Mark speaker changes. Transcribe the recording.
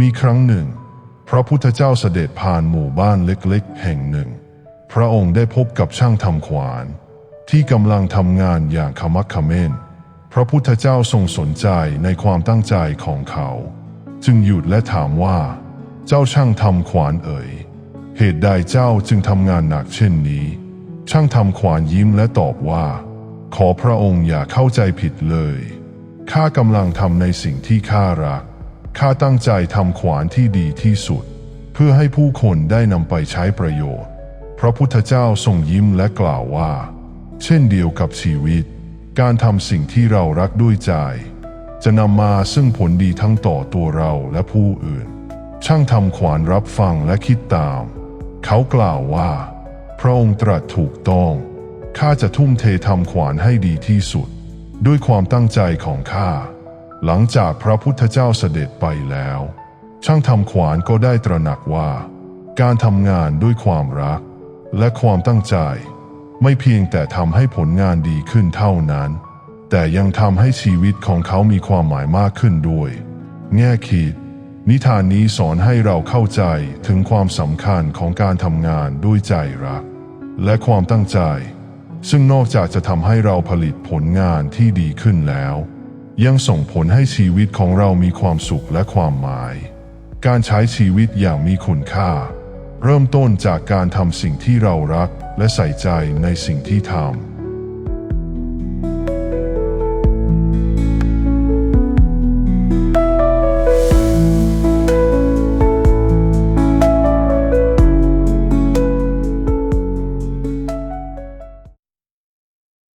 Speaker 1: มีครั้งหนึ่ง พระพุทธเจ้าเสด็จผ่านหมู่บ้านเล็กๆ แห่งหนึ่ง พระองค์ได้พบกับช่างทำขวาน ที่กำลังทำงานอย่างขมักขม้น พระพุทธเจ้าทรงสนใจในความตั้งใจของเขา จึงหยุดและถามว่า เจ้าช่างทำขวานเอ๋ยเหตุใดเจ้าจึงทำงานหนักเช่นนี้ ช่างทำขวานยิ้มและตอบว่า ขอพระองค์อย่าเข้าใจผิดเลยข้ากำลังทำในสิ่งที่ข้ารัก ข้าตั้งใจทำขวานที่ดีที่สุด เพื่อให้ผู้คนได้นำไปใช้ประโยชน์ พระพุทธเจ้าทรงยิ้มและกล่าวว่า เช่นเดียวกับชีวิต การทำสิ่งที่เรารักด้วยใจ จะนำมาซึ่งผลดีทั้งต่อตัวเราและผู้อื่น ช่างทำขวานรับฟังและคิดตาม เขากล่าวว่า พระองค์ตรัสถูกต้องข้าจะทุ่มเททำขวานให้ดีที่สุด ด้วยความตั้งใจของข้า หลังจากพระพุทธเจ้าเสด็จไปแล้ว ช่างทำขวานก็ได้ตระหนักว่า การทำงานด้วยความรัก และความตั้งใจ ไม่เพียงแต่ทำให้ผลงานดีขึ้นเท่านั้น แต่ยังทำให้ชีวิตของเขามีความหมายมากขึ้นด้วย แง่คิด นิทานนี้สอนให้เราเข้าใจถึงความสำคัญของการทำงานด้วยใจรัก และความตั้งใจ ซึ่งนอกจากจะทำให้เราผลิตผลงานที่ดีขึ้นแล้ว ยังส่งผลให้ชีวิตของเรามีความสุขและความหมาย การใช้ชีวิตอย่างมีคุณค่า เริ่มต้นจากการทำสิ่งที่เรารักและใส่ใจในสิ่งที่ทำ